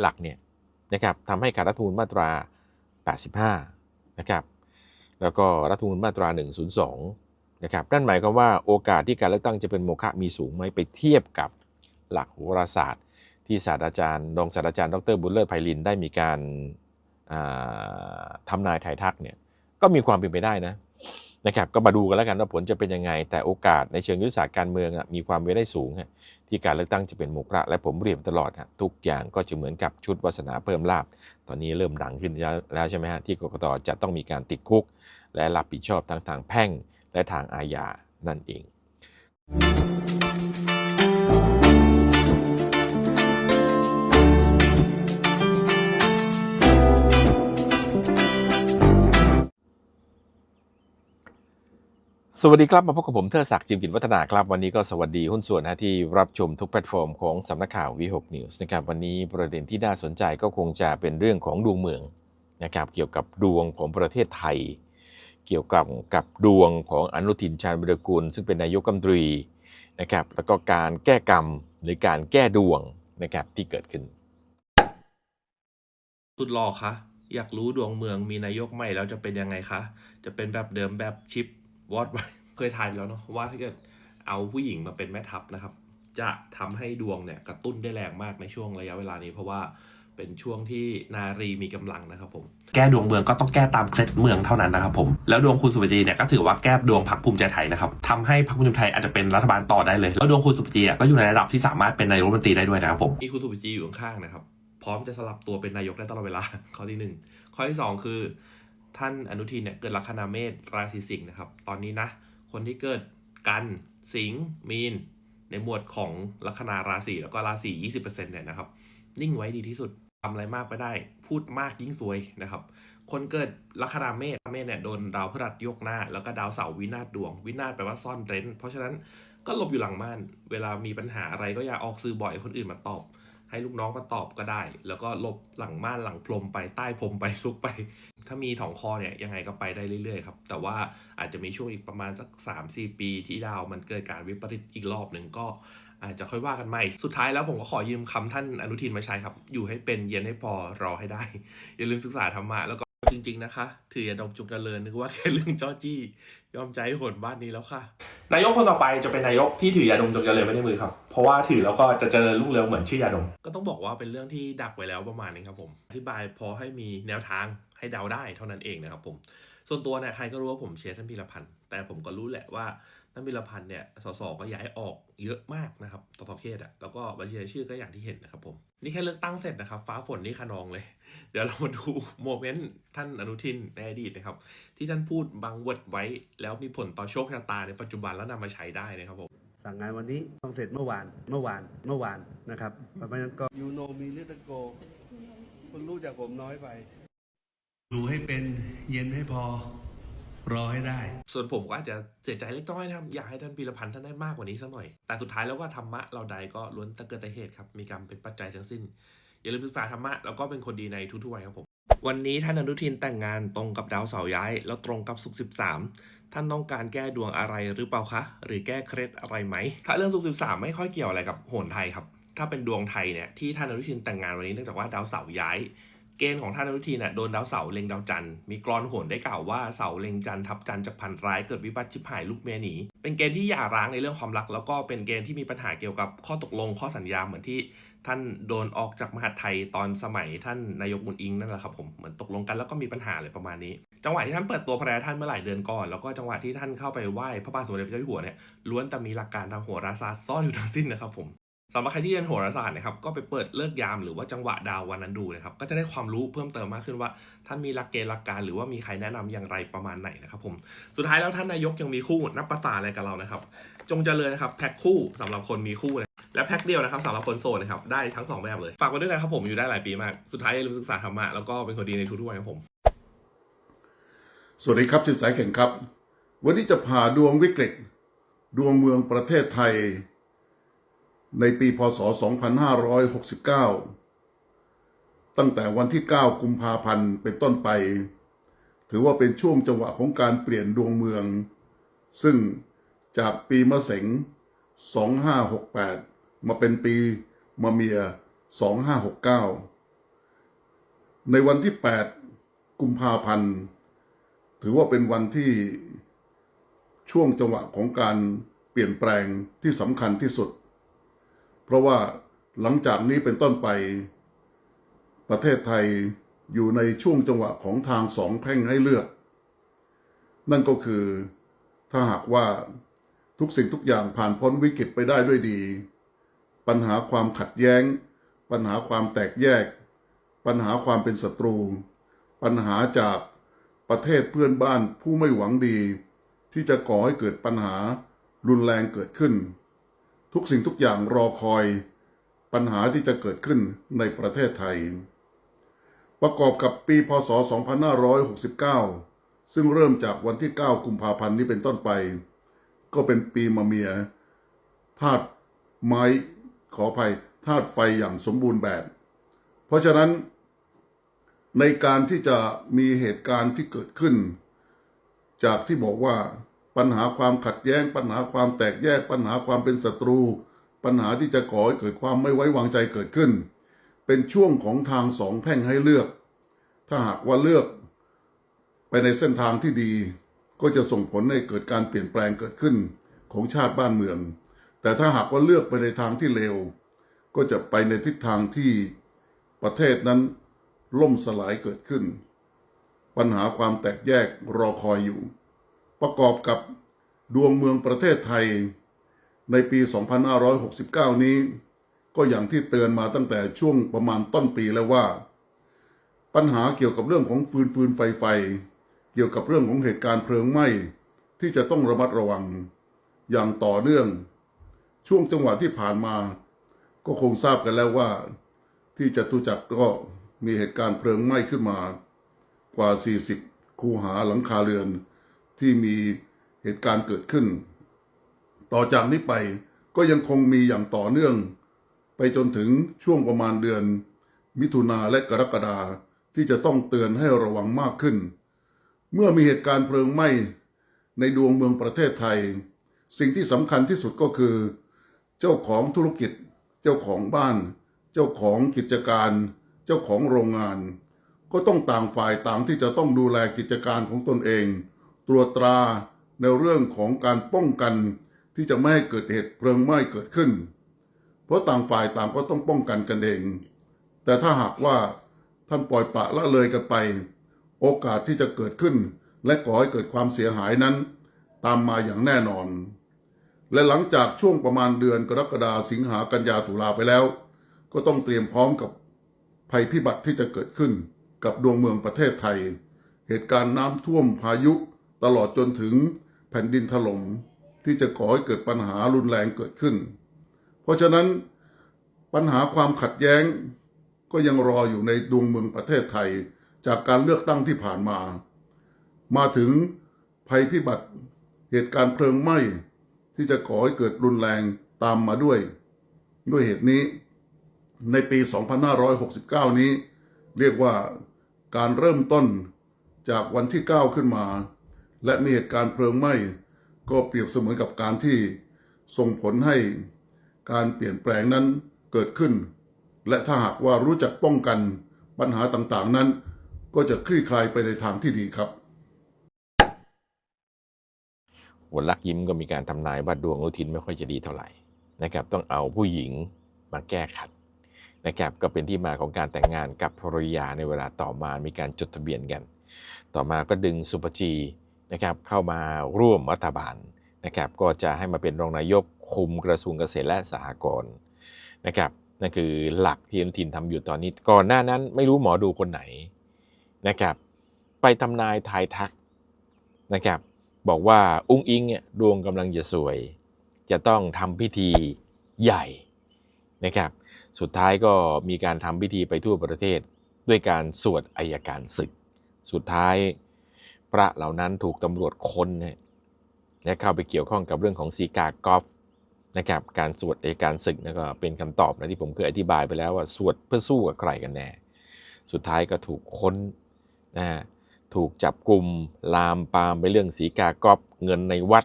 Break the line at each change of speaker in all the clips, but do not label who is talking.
หลักเนี่ยนะครับทำให้ขาดรัฐธรรมนูญมาตรา 85 นะครับ แล้วก็รัฐมนูญมาตรา 102 นะครับ นั่นหมายความว่าโอกาสที่การเลือกตั้งจะเป็นโมฆะมีสูงไหมไปเทียบกับหลักโหราศาสตร์ ที่ศาสตราจารย์รองศาสตราจารย์ดรบุญเลิศไพลินได้มีการาทำนายถ่ายทักเนี่ยก็มีความเป็นไปได้นะ นะครับก็มาดูกันแล้วกันว่าผลจะเป็นยังไง แต่โอกาสในเชิงยุทธศาสตร์การเมืองมีความเว้ได้สูงที่การเลือกตั้งจะเป็นโมฆะและผมเรียนตลอดทุกอย่างก็จะเหมือนกับชุดวาสนาเพิ่มลาบ ตอนนี้เริ่มดังขึ้นแล้วใช่ไหมฮะที่กกตจะต้องมีการติดคุก และรับผิดชอบทั้งทางแพ่งและทางอาญานั่นเอง สวัสดีครับ มาพบกับผมเทอศักดิ์จิมกิจวัฒนาครับ วันนี้ก็สวัสดีหุ้นส่วนนะที่รับชมทุกแพลตฟอร์มของสำนักข่าววีหกนิวส์นะครับวันนี้ประเด็นที่น่าสนใจก็คงจะเป็นเรื่องของดวงเมืองนะครับเกี่ยวกับดวงของประเทศไทย เกี่ยวกับกับดวงของอนุทินชาญวิรกุลซึ่งเป็นนายกรัฐมนตรีนะครับแล้วก็การแก้กรรมหรือการแก้ดวงนะครับที่เกิดขึ้น
สุดหล่อคะอยากรู้ดวงเมืองมีนายกใหม่แล้วจะเป็นยังไงคะจะเป็นแบบเดิมแบบชิป วอดไว้เคยทายแล้วเนาะว่าถ้าเกิดเอาผู้หญิงมาเป็นแม่ทัพนะครับ จะทำให้ดวงเนี่ยกระตุ้นได้แรงมากในช่วงระยะเวลานี้ เพราะว่าเป็นช่วงที่นารีมีกำลังนะครับผม แก้ดวงเมืองก็ต้องแก้ตามเคล็ดเมืองเท่านั้นนะครับผม แล้วดวงคุณสุปจีเนี่ยก็ถือว่าแก้ดวงพรรคภูมิใจไทยนะครับทำให้พรรคภูมิใจไทยอาจจะเป็นรัฐบาลต่อได้เลย แล้วดวงคุณสุปจีก็อยู่ในระดับที่สามารถเป็นนายกรัฐมนตรีได้ด้วยนะครับผมมีคุณสุปจีอยู่ข้างๆนะครับ พร้อมจะสลับตัวเป็นนายกได้ตลอดเวลา ข้อที่หนึ่งข้อที่สองคือ ท่านอนุทินเนี่ยเกิดลัคนาเมษราศีสิงห์นะครับ ตอนนี้นะ คนที่เกิดกันสิงห์มีน ในหมวดของลัคนาราศีแล้วก็ราศี20%เนี่ยนะครับ นิ่งไว้ดีที่สุดทำอะไรมากไปได้ พูดมากยิ่งซวยนะครับ คนเกิดลัคนาเมษเมษเนี่ยโดนดาวพฤหัสยกหน้า แล้วก็ดาวเสาร์วินาศดวง วินาศแปลว่าซ่อนเร้น เพราะฉะนั้นก็หลบอยู่หลังม่าน เวลามีปัญหาอะไรก็อย่าออกสื่อบ่อยคนอื่นมาตอบ ให้ลูกน้องมาตอบก็ได้ แล้วก็ลบหลังม่านหลังพรมไปใต้พรมไปซุกไป ถ้ามีถองคอเนี่ยยังไงก็ไปได้เรื่อยๆครับ แต่ว่าอาจจะมีช่วงอีกประมาณสัก 3-4 ปีที่ดาวมันเกิดการวิปริตอีกรอบหนึ่งก็อาจจะค่อยว่ากันใหม่ สุดท้ายแล้วผมก็ขอยืมคำท่านอนุทินมาใช้ครับ อยู่ให้เป็นเย็นให้พอรอให้ได้ อย่าลืมศึกษาธรรมะแล้วก็ จริง ๆ นะคะ ถืออย่าดมจุกเจริญนึกว่าแค่เรื่องจ้อจี้ ยอมใจให้หนบ้านนี้แล้วค่ะ นายกคนต่อไปจะเป็นนายกที่ถือยาดมจงเจริญไว้ในมือครับ เพราะว่าถือแล้วก็จะเจริญรุ่งเรืองเหมือนชื่อยาดม ก็ต้องบอกว่าเป็นเรื่องที่ดักไว้แล้วประมาณนึงครับผม อธิบายพอให้มีแนวทางให้เดาได้เท่านั้นเองนะครับผม ส่วนตัวเนี่ยใครก็รู้ว่าผมเชียร์ท่านพิรพันธ์ แต่ผมก็รู้แหละว่า ท่านพิรพันธ์เนี่ยสสก็ย้ายออกเยอะมากนะครับต่อประเทศอะแล้วก็บัญชีรายชื่อก็อย่างที่เห็นนะครับผมนี่แค่เลือกตั้งเสร็จนะครับ ฟ้าฝนนี่ขนองเลย เดี๋ยวเรามาดูโมเมนต์ท่านอนุทินในอดีตนะครับ ที่ท่านพูดบางเวิร์ดไว้ แล้วมีผลต่อโชคชะตาในปัจจุบันแล้วนำมาใช้ได้นะครับผม
สั่งงานวันนี้ต้องเสร็จเมื่อวานเมื่อวานเมื่อวานนะครับเพราะฉะนั้นก็
ยูโนมีลิตโกคุณรู้จักผมน้อยไป
ดูให้เป็นเย็นให้พอ รอให้ได้
ส่วนผมก็อาจจะเสียใจเล็กน้อยนะครับ อยากให้ท่านพีรพันธ์ท่านได้มากกว่านี้สักหน่อย แต่สุดท้ายแล้วก็ธรรมะเราใดก็ล้วนแตะเกิดแต่เหตุครับ มีกรรมเป็นปัจจัยทั้งสิ้น อย่าลืมศึกษาธรรมะแล้วก็เป็นคนดีในทุกๆวัยครับผม วันนี้ท่านอนุทินแต่งงานตรงกับดาวเสาร์ย้าย แล้วตรงกับศุกร์สิบสามท่านต้องการแก้ดวงอะไรหรือเปล่าคะ หรือแก้เคล็ดอะไรไหม ถ้าเรื่องศุกร์สิบสามไม่ค่อยเกี่ยวอะไรกับโหนไทยครับ ถ้าเป็นดวงไทยเนี่ยที่ท่านอนุทินแต่งงานวันนี้เนื่องจากว่าดาวเสาร์ย้าย เกณฑ์ของท่านอนุทินน่ะโดนดาวเสาเล็งดาวจันทร์มีกรอนโหนได้กล่าวว่าเสาเล็งจันทร์ทับจันทร์จากพันร้ายเกิดวิบัติชิบหายลูกเมียหนีเป็นเกณฑ์ที่หย่าร้างในเรื่องความรัก แล้วก็เป็นเกณฑ์ที่มีปัญหาเกี่ยวกับข้อตกลงข้อสัญญาเหมือนที่ท่านโดนออกจากมหาไทยตอนสมัยท่านนายกมุนอิงนั่นแหละครับผมเหมือนตกลงกันแล้วก็มีปัญหาอะไรประมาณนี้ จังหวะที่ท่านเปิดตัวภรรยาท่านเมื่อหลายเดือนก่อน แล้วก็จังหวะที่ท่านเข้าไปไหว้พระบาทสมเด็จพระเจ้าอยู่หัวเนี่ยล้วนแต่มีหลักการทางโหราศาสตร์ซ่อนอยู่ทั้งสิ้นนะครับผม สำหรับใครที่เรียนโหราศาสตร์นะครับก็ไปเปิดเลิกยามหรือว่าจังหวะดาววันนั้นดูนะครับก็จะได้ความรู้เพิ่มเติมมากขึ้นว่า ท่านมีหลักเกณฑ์หลักการ หรือว่ามีใครแนะนำอย่างไรประมาณไหนนะครับผมสุดท้ายแล้วท่านนายกยังมีคู่นับภาษาอะไรกับเรานะครับ จงเจริญนะครับแพ็คคู่สำหรับคนมีคู่นะและแพ็คเดียวนะครับสำหรับคนโสดนะครับได้ทั้งสองแบบเลย ฝากไว้ด้วยนะครับผมอยู่ได้หลายปีมาก สุดท้ายอย่าลืมศึกษาธรรมะแล้วก็เป็นคนดีในทุกๆวันครับผม
สวัสดีครับชื่อสายแข่งครับ วันนี้จะผ่าดวงวิกฤต ดวงเมืองประเทศไทย ในปีพศ 2569 ตั้งแต่วันที่ 9 กุมภาพันธ์เป็นต้นไป ถือว่าเป็นช่วงจังหวะของการเปลี่ยนดวงเมือง ซึ่งจากปีมะเสง 2568 มาเป็นปีมะเมีย 2569 ในวันที่ 8 กุมภาพันธ์ ถือว่าเป็นวันที่ช่วงจังหวะของการเปลี่ยนแปลงที่สำคัญที่สุด เพราะว่าหลังจากนี้เป็นต้นไป ประเทศไทยอยู่ในช่วงจังหวะของทางสองแพ่งให้เลือก นั่นก็คือถ้าหากว่าทุกสิ่งทุกอย่างผ่านพ้นวิกฤตไปได้ด้วยดี ปัญหาความขัดแย้ง ปัญหาความแตกแยก ปัญหาความเป็นศัตรู ปัญหาจากประเทศเพื่อนบ้านผู้ไม่หวังดี ที่จะก่อให้เกิดปัญหารุนแรงเกิดขึ้น ทุกสิ่งทุกอย่างรอคอยปัญหาที่จะเกิดขึ้นในประเทศไทย ประกอบกับปีพศ 2569 ซึ่งเริ่มจากวันที่ 9 กุมภาพันธ์นี้เป็นต้นไป ก็เป็นปีมะเมียธาตุไม้ขออภัยธาตุไฟอย่างสมบูรณ์แบบ เพราะฉะนั้น ในการที่จะมีเหตุการณ์ที่เกิดขึ้น จากที่บอกว่า ปัญหาความขัดแย้ง ปัญหาความแตกแยก ปัญหาความเป็นศัตรู ปัญหาที่จะก่อให้เกิดความไม่ไว้วางใจเกิดขึ้น เป็นช่วงของทางสองแพ่งให้เลือก ถ้าหากว่าเลือกไปในเส้นทางที่ดี ก็จะส่งผลให้เกิดการเปลี่ยนแปลงเกิดขึ้นของชาติบ้านเมือง แต่ถ้าหากว่าเลือกไปในทางที่เลวก็จะไปในทิศทางที่ประเทศนั้นล่มสลายเกิดขึ้น ปัญหาความแตกแยกรอคอยอยู่ ประกอบกับดวงเมืองประเทศไทย ในปี 2569 นี้ ก็อย่างที่เตือนมาตั้งแต่ช่วงประมาณต้นปีแล้วว่า ปัญหาเกี่ยวกับเรื่องของฟืนฟืนไฟไฟ เกี่ยวกับเรื่องของเหตุการณ์เพลิงไหม้ที่จะต้องระมัดระวัง อย่างต่อเนื่อง ช่วงจังหวะที่ผ่านมา ก็คงทราบกันแล้วว่า ที่จตุจักรก็มีเหตุการณ์เพลิงไหม้ขึ้นมากว่า 40 คูหาหลังคาเรือน ที่มีเหตุการณ์เกิดขึ้น ต่อจากนี้ไปก็ยังคงมีอย่างต่อเนื่อง ไปจนถึงช่วงประมาณเดือน มิถุนาและกรกฎาที่จะต้องเตือนให้ระวังมากขึ้น เมื่อมีเหตุการณ์เพลิงไหม้ในดวงเมืองประเทศไทย สิ่งที่สำคัญที่สุดก็คือ เจ้าของธุรกิจ เจ้าของบ้าน เจ้าของกิจการ เจ้าของโรงงาน ก็ต้องต่างฝ่ายต่างที่จะต้องดูแลกิจการของตนเอง ตรวจตราในเรื่องของการป้องกันที่จะไม่ให้เกิดเหตุเพลิงไหม้เกิดขึ้น เพราะต่างฝ่ายต่างก็ต้องป้องกันกันเอง แต่ถ้าหากว่าท่านปล่อยปละละเลยกันไป โอกาสที่จะเกิดขึ้น และก่อให้เกิดความเสียหายนั้น ตามมาอย่างแน่นอน และหลังจากช่วงประมาณเดือนกรกฎาสิงหากันยาตุลาไปแล้ว ก็ต้องเตรียมพร้อมกับภัยพิบัติที่จะเกิดขึ้นกับดวงเมืองประเทศไทย เหตุการณ์น้ำท่วมพายุ ตลอดจนถึงแผ่นดินถล่มที่จะก่อให้เกิดปัญหารุนแรงเกิดขึ้น เพราะฉะนั้นปัญหาความขัดแย้งก็ยังรออยู่ในดวงเมืองประเทศไทย จากการเลือกตั้งที่ผ่านมา มาถึงภัยพิบัติเหตุการณ์เพลิงไหม้ที่จะก่อให้เกิดรุนแรงตามมาด้วย ด้วยเหตุนี้ ในปี 2569 นี้ เรียกว่าการเริ่มต้นจากวันที่ 9 ขึ้นมา และมีเหตุการณ์เพลิงไหม้ก็เปรียบเสมือนกับการที่ส่งผลให้การเปลี่ยนแปลงนั้นเกิดขึ้น และถ้าหากว่ารู้จักป้องกันปัญหาต่างๆนั้น ก็จะคลี่คลายไปในทางที่ดีครับ
วลักยิ้มก็มีการทำนายว่าดวงอนุทินไม่ค่อยจะดีเท่าไหร่นะครับต้องเอาผู้หญิงมาแก้ขัดนะครับก็เป็นที่มาของการแต่งงานกับภรรยาในเวลาต่อมามีการจดทะเบียนกัน ต่อมาก็ดึงสุปจี นะครับเข้ามาร่วมรัฐบาลนะครับก็จะให้มาเป็นรองนายกคุมกระทรวงเกษตรและสหกรณ์นะครับนั่นคือหลักที่อนุทินทำอยู่ตอนนี้ ก่อนหน้านั้นไม่รู้หมอดูคนไหนนะครับไปทำนายทายทักนะครับบอกว่าอุ้งอิงเนี่ยดวงกำลังจะสวย จะต้องทำพิธีใหญ่นะครับสุดท้ายก็มีการทำพิธีไปทั่วประเทศ ด้วยการสวดอายการศึก สุดท้าย พระเหล่านั้นถูกตำรวจค้นเนี่ยและเข้าไปเกี่ยวข้องกับเรื่องของสีกากอฟนะครับการสวดอายการศึกนั่นก็เป็นคำตอบนะที่ผมเคยอธิบายไปแล้วว่าสวดเพื่อสู้กับใครกันแน่ สุดท้ายก็ถูกค้นนะฮะถูกจับกลุ่มลามปามไปเรื่องสีกากอบเงินในวัด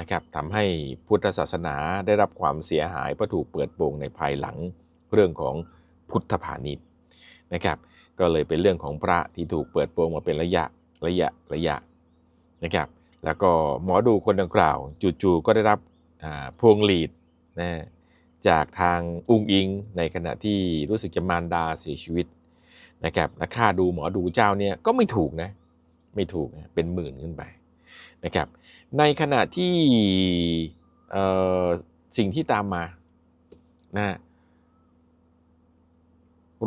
นะครับทำให้พุทธศาสนาได้รับความเสียหายเพราะถูกเปิดโปงในภายหลังเรื่องของพุทธพาณิชย์นะครับ ก็เลยเป็นเรื่องของพระที่ถูกเปิดโปงมาเป็นระยะ ระยะระยะนะครับ แล้วก็หมอดูคนดังกล่าว จู่ๆก็ได้รับพวงหลีดนะจากทางอุงอิงในขณะที่รู้สึกจะมารดาเสียชีวิตนะครับและค่าดูหมอดูเจ้าเนี่ยก็ไม่ถูกนะ ไม่ถูกนะเป็นหมื่นขึ้นไปนะครับ ในขณะที่สิ่งที่ตามมานะ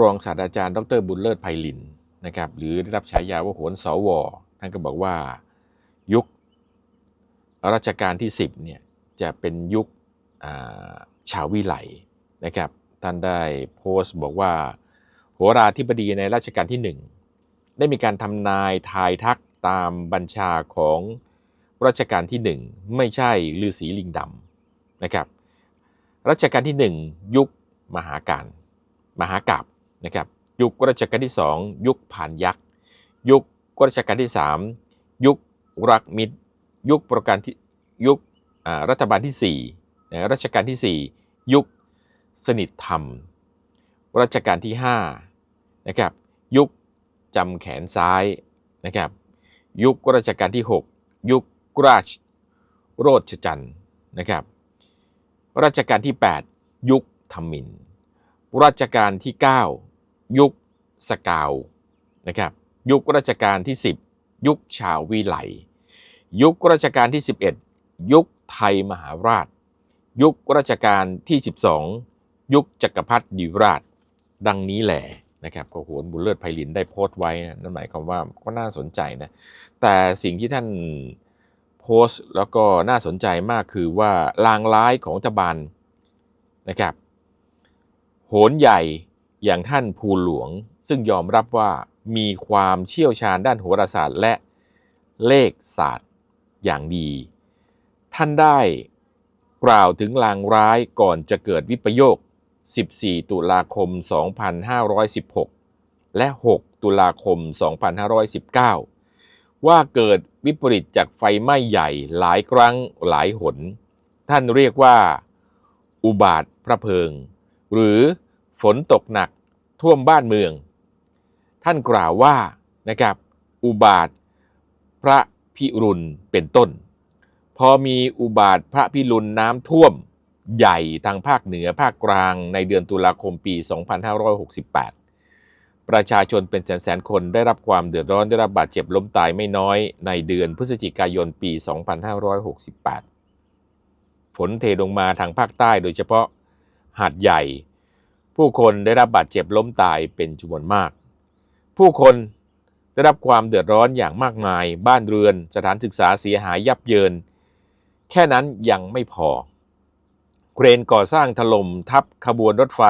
รองศาสตราจารย์ ดรบุญเลิศไพลิน นะครับหรือได้รับฉายาว่าโหนสวท่านก็บอกว่ายุครัชกาลที่ 10เนี่ยจะเป็นยุคชาววิไลนะครับท่านได้โพสต์บอกว่า โหราธิบดีในรัชกาลที่ 1 ได้มีการทำนายทายทักตามบัญชาของรัชกาลที่ 1 ไม่ใช่ฤาษีลิงดำนะครับรัชกาลที่ 1 ยุคมหาการมหากาบนะครับ ยุครัชกาลที่2ยุคผ่านยักษ์ ยุครัชกาลที่3ยุครักมิตร ยุคประการที่ยุครัฐบาลที่4นะรัชกาลที่4ยุคสนิทธรรม รัชกาลที่5นะครับยุคจำแขนซ้ายนะครับยุครัชกาลที่ 6 ยุคราชโรชจันทร์นะครับรัชกาลที่ 8 ยุคธรรมิน รัชกาลที่ 9 ยุคสกาวนะครับยุครัชกาลที่ 10 ยุคชาววิไลยุครัชกาลที่ 11 ยุคไทยมหาราช ยุครัชกาลที่ 12 ยุคจักรพรรดิราช ดังนี้แหละนะครับก็โหนบุญเลิศไพลินได้โพสต์ไว้นะนั่นหมายความว่าก็น่าสนใจนะแต่สิ่งที่ท่านโพสต์แล้วก็น่าสนใจมากคือว่าลางร้ายของรัฐบาลนะครับโหนใหญ่ อย่างท่านภูหลวง ซึ่งยอมรับว่ามีความเชี่ยวชาญด้านโหราศาสตร์และเลขศาสตร์อย่างดี ท่านได้กล่าวถึงลางร้ายก่อนจะเกิดวิปโยค 14 ตุลาคม 2516 และ 6 ตุลาคม 2519 ว่าเกิดวิปริตจากไฟไหม้ใหญ่หลายครั้งหลายหน ท่านเรียกว่า อุบาทพระเพิง หรือ ฝนตกหนักท่วมบ้านเมือง ท่านกล่าวว่านะครับอุบาทพระพิรุณเป็นต้น พอมีอุบาทพระพิรุณน้ำท่วมใหญ่ทางภาคเหนือภาคกลางในเดือนตุลาคมปี 2568 ประชาชนเป็นแสนๆคนได้รับความเดือดร้อนได้รับบาดเจ็บล้มตายไม่น้อยในเดือนพฤศจิกายนปี 2568 ฝนเทลงมาทางภาคใต้โดยเฉพาะหาดใหญ่ ผู้คนได้รับบาดเจ็บล้มตายเป็นจำนวนมาก ผู้คนได้รับความเดือดร้อนอย่างมากมาย บ้านเรือน สถานศึกษาเสียหายยับเยิน แค่นั้นยังไม่พอ เครนก่อสร้างถล่มทับขบวนรถไฟ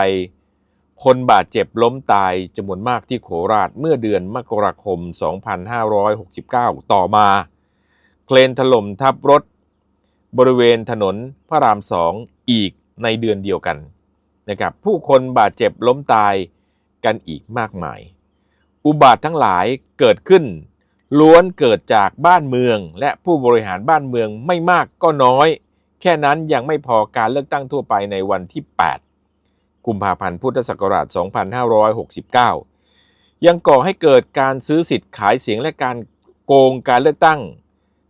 คนบาดเจ็บล้มตายจำนวนมากที่โคราชเมื่อเดือนมกราคม 2569 ต่อมา เครนถล่มทับรถ บริเวณถนนพระรามสองอีกในเดือนเดียวกัน นะครับผู้คนบาดเจ็บล้มตายกันอีกมากมาย อุบาททั้งหลายเกิดขึ้น ล้วนเกิดจากบ้านเมือง และผู้บริหารบ้านเมืองไม่มากก็น้อย แค่นั้นยังไม่พอการเลือกตั้งทั่วไปในวันที่ 8 กุมภาพันธ์พุทธศักราช 2569 ยังก่อให้เกิดการซื้อสิทธิ์ขายเสียงและการโกงการเลือกตั้ง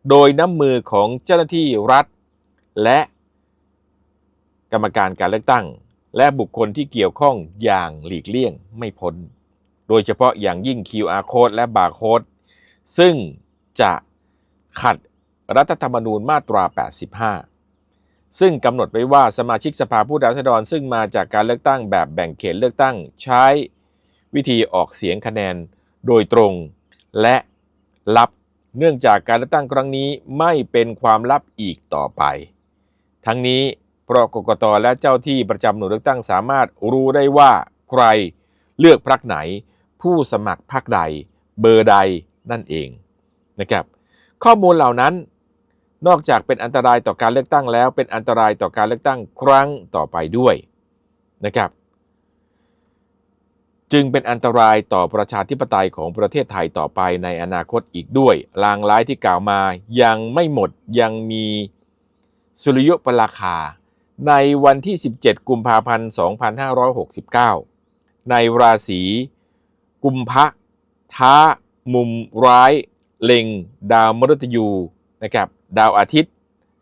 โดยน้ำมือของเจ้าหน้าที่รัฐ และกรรมการการเลือกตั้ง และบุคคลที่เกี่ยวข้องอย่างหลีกเลี่ยงไม่พ้น โดยเฉพาะอย่างยิ่ง QR code และ barcode ซึ่งจะขัดรัฐธรรมนูญมาตรา 85 ซึ่งกำหนดไว้ว่าสมาชิกสภาผู้แทนราษฎรซึ่งมาจากการเลือกตั้งแบบแบ่งเขตเลือกตั้งใช้วิธีออกเสียงคะแนนโดยตรงและลับเนื่องจากการเลือกตั้งครั้งนี้ไม่เป็นความลับอีกต่อไป ทั้งนี้ เพราะกกตและเจ้าที่ประจำหน่วยเลือกตั้งสามารถรู้ได้ว่าใครเลือกพรรคไหน ผู้สมัครพรรคใด เบอร์ใดนั่นเองนะครับข้อมูลเหล่านั้นนอกจากเป็นอันตรายต่อการเลือกตั้งแล้ว เป็นอันตรายต่อการเลือกตั้งครั้งต่อไปด้วยนะครับ จึงเป็นอันตรายต่อประชาธิปไตยของประเทศไทยต่อไปในอนาคตอีกด้วยลางร้ายที่กล่าวมายังไม่หมดยังมีสุริยุปราคา ในวันที่ 17 กุมภาพันธ์ 2569 ในราศีกุมภะท้า มุมร้าย เล็ง ดาวมฤตยูนะครับดาวอาทิตย์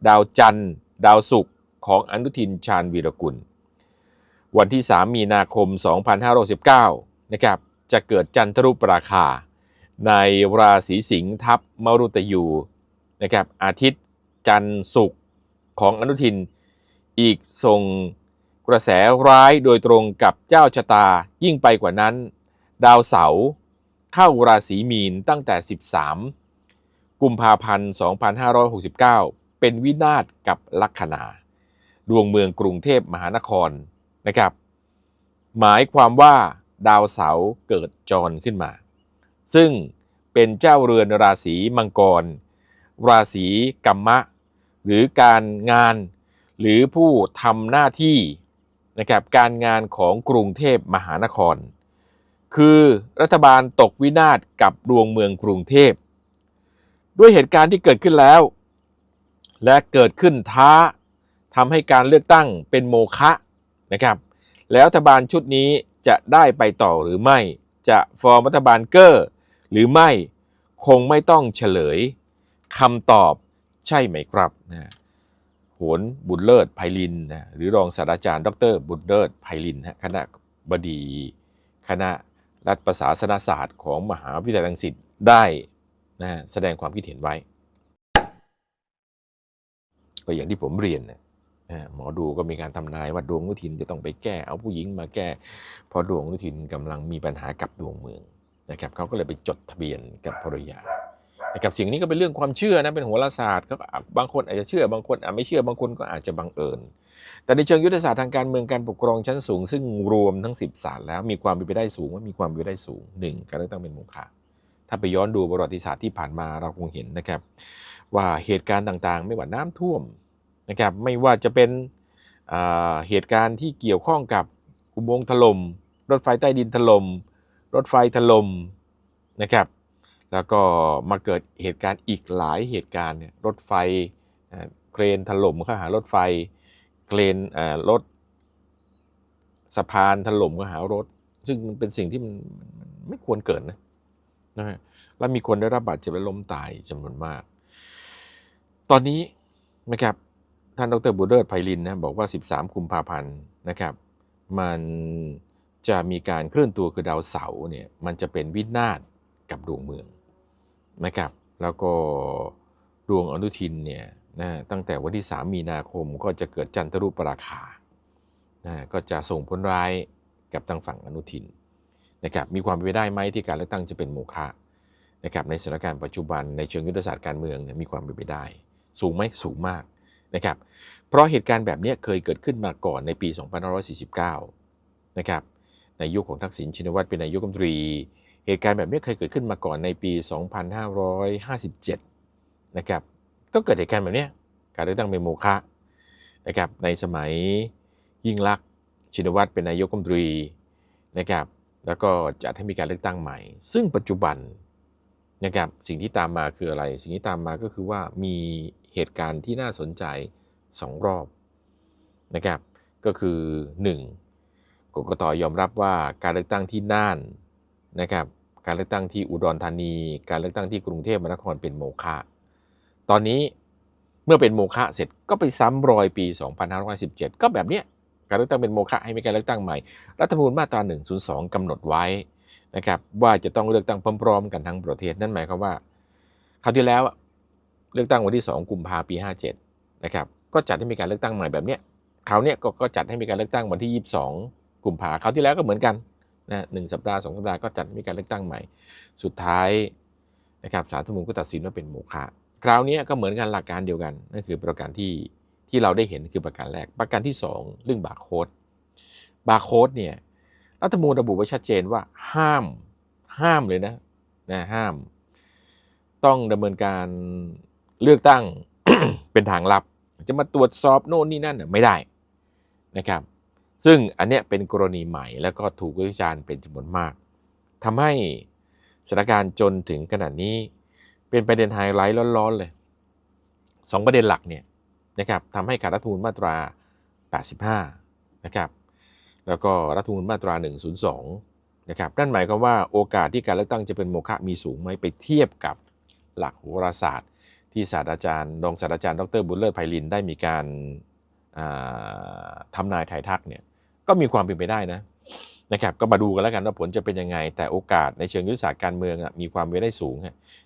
ดาวจันทร์ ดาวศุกร์ของอนุทินชาญวีรกุล วันที่ 3 มีนาคม 2519นะครับจะเกิดจันทรุปราคา ในราศีสิงห์ทับมรุตยูนะครับอาทิตย์จันทร์ศุกร์ของอนุทิน อีกส่งกระแสร้ายโดยตรงกับเจ้าชะตายิ่งไปกว่านั้น ดาวเสาร์เข้าราศีมีนตั้งแต่ 13 กุมภาพันธ์ 2569 เป็นวินาศกับลัคนา ดวงเมืองกรุงเทพมหานครนะครับ หมายความว่าดาวเสาร์เกิดจรขึ้นมา ซึ่งเป็นเจ้าเรือนราศีมังกร ราศีกัมมะ หรือการงาน หรือผู้ทำหน้าที่นะครับการงานของกรุงเทพมหานคร คือรัฐบาลตกวินาศกับดวงเมืองกรุงเทพ ด้วยเหตุการณ์ที่เกิดขึ้นแล้ว และเกิดขึ้นท้าทำให้การเลือกตั้งเป็นโมฆะนะครับ แล้วรัฐบาลชุดนี้จะได้ไปต่อหรือไม่ จะฟอร์มรัฐบาลเกอร์ หรือไม่คงไม่ต้องเฉลยคำตอบใช่ไหมครับนะ โหนบุญเลิศไพลินนะหรือรองศาสตราจารย์ ดร บุญเลิศไพลินฮะคณะบดี คณะรัฐประศาสนศาสตร์ของมหาวิทยาลัยรังสิตได้นะฮะแสดงความคิดเห็นไว้ ก็อย่างที่ผมเรียนนะหมอดูก็มีการทำนายว่าดวงนุทินจะต้องไปแก้ เอาผู้หญิงมาแก้เพราะดวงนุทินกำลังมีปัญหากับดวงเมืองนะครับเขาก็เลยไปจดทะเบียนกับภรรยา นะครับสิ่งนี้ก็เป็นเรื่องความเชื่อนะเป็นโหราศาสตร์ก็บางคนอาจจะเชื่อบางคนอาจไม่เชื่อบางคนก็อาจจะบังเอิญ แต่ในเชิงยุทธศาสตร์ทางการเมืองการปกครองชั้นสูง ซึ่งรวมทั้ง 10ศาสตร์แล้วมีความเป็นไปได้สูงว่ามีความเป็นไปได้สูงหนึ่งการเลือกตั้งเป็นโมฆะถ้าไปย้อนดูประวัติศาสตร์ที่ผ่านมาเราคงเห็นนะครับ ว่าเหตุการณ์ต่างๆ ไม่ว่าน้ำท่วมนะครับไม่ว่าจะเป็นอ่าเหตุการณ์ที่เกี่ยวข้องกับอุโมงค์ถล่มรถไฟใต้ดินถล่มรถไฟถล่มนะครับ แล้วก็มาเกิดเหตุการณ์อีกหลายเหตุการณ์เนี่ยรถไฟเครนถล่มเข้าหารถไฟเครนรถสะพานถล่มเข้าหารถ ซึ่งมันเป็นสิ่งที่มันไม่ควรเกิดนะนะฮะแล้วมีคนได้รับบาดเจ็บและล้มตายจำนวนมาก ตอนนี้นะครับท่านดรบุญเลิศไพลินนะบอกว่า 13 กุมภาพันธ์นะครับ มันจะมีการเคลื่อนตัวคือดาวเสาร์เนี่ยมันจะเป็นวินาศกับดวงเมือง นะครับแล้วก็ดวงอนุทินเนี่ยนะตั้งแต่วันที่ 3 มีนาคมก็จะเกิดจันทรุปราคานะก็จะส่งผลร้ายกับทางฝั่งอนุทินนะครับมีความเป็นไปได้ไหมที่การเลือกตั้งจะเป็นโมฆะนะครับในสถานการณ์ปัจจุบันในเชิงยุทธศาสตร์การเมืองเนี่ยมีความเป็นไปได้ สูงไหมสูงมากนะครับเพราะเหตุการณ์แบบนี้เคยเกิดขึ้นมาก่อนในปี 2549 นะครับในยุคของทักษิณชินวัตรเป็นนายกรัฐมนตรี เหตุการณ์แบบนี้เคยเกิดขึ้นมาก่อนในปี 2557 นะครับ ก็เกิดเหตุการณ์แบบนี้การเลือกตั้งเป็นโมฆะนะครับ ในสมัยยิ่งลักษณ์ชินวัตรเป็นนายกรัฐมนตรีนะครับ แล้วก็จัดให้มีการเลือกตั้งใหม่ ซึ่งปัจจุบันนะครับ สิ่งที่ตามมาคืออะไร สิ่งที่ตามมาก็คือว่ามีเหตุการณ์ที่น่าสนใจสองรอบนะครับ ก็คือ 1. กกตยอมรับว่าการเลือกตั้งที่น่าน นะครับ การเลือกตั้งที่อุดรธานี การเลือกตั้งที่กรุงเทพมหานครเป็นโมฆะตอนนี้เมื่อเป็นโมฆะเสร็จก็ไปซ้ำรอยปี 2517 ก็แบบเนี้ยการเลือกตั้งเป็นโมฆะให้มีการเลือกตั้งใหม่ รัฐธรรมนูญมาตรา 102กำหนดไว้นะครับว่าจะต้องเลือกตั้งพร้อมๆ กันทั้งประเทศนั่นหมายความว่าคราวที่แล้วเลือกตั้งวันที่ 2 กุมภาพันธ์ปี 57 นะครับก็จัดให้มีการเลือกตั้งใหม่แบบเนี้ยคราวเนี้ยก็ก็จัดให้มีการเลือกตั้งวันที่ 22 กุมภาคราวที่แล้วก็เหมือนกัน นะหนึ่งสัปดาห์สองสัปดาห์ก็จัดมีการเลือกตั้งใหม่ สุดท้ายนะครับศารัฐธรรมนูญก็ตัดสินว่าเป็นโมฆะคราวนี้ก็เหมือนกันหลักการเดียวกันนั่นคือประการที่ที่เราได้เห็นคือประการแรก ประการที่สองเรื่องบาร์โค้ดบาร์โค้ดเนี่ยรัฐธรรมนูญระบุไว้ชัดเจนว่าห้ามห้ามเลยนะนะห้าม ต้องดำเนินการเลือกตั้งเป็นทางลับ จะมาตรวจสอบโน่นนี่นั่นไม่ได้นะครับ ซึ่งอันเนี้ยเป็นกรณีใหม่แล้วก็ถูกวิจารณ์เป็นจำนวนมากทำให้สถานการณ์จนถึงขนาดนี้ เป็นประเด็นไฮไลท์ร้อนๆเลยสองประเด็นหลักเนี่ยนะครับทำให้ขาดรัฐมนูญมาตรา 85 นะครับ แล้วก็รัฐมนูญมาตรา 102 นะครับ นั่นหมายความว่าโอกาสที่การเลือกตั้งจะเป็นโมฆะมีสูงไหมไปเทียบกับหลักโหราศาสตร์ ที่ศาสตราจารย์รองศาสตราจารย์ดรบุญเลิศไพลินได้มีการาทำนายถ่ายทักเนี่ย ก็มีความเป็นไปได้นะนะครับก็มาดูกันแล้วกันว่าผลจะเป็นยังไง แต่โอกาสในเชิงยุทธศาสตร์การเมืองมีความเป็นได้สูง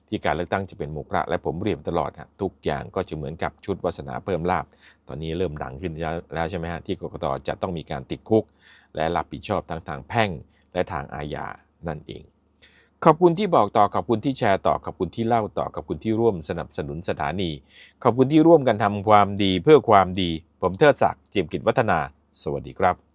ที่การเลือกตั้งจะเป็นโมฆะและผมเรียนตลอดทุกอย่างก็จะเหมือนกับชุดวาสนาเพิ่มลาบ ตอนนี้เริ่มดังขึ้นแล้วใช่ไหมฮะที่กกตจะต้องมีการติดคุก และรับผิดชอบทั้งทางแพ่งและทางอาญานั่นเอง ขอบคุณที่บอกต่อขอบคุณที่แชร์ต่อขอบคุณที่เล่าต่อขอบคุณที่ร่วมสนับสนุนสถานี ขอบคุณที่ร่วมกันทำความดีเพื่อความดี ผมเทิดศักดิ์เจียมกิจวัฒนา สวัสดีครับ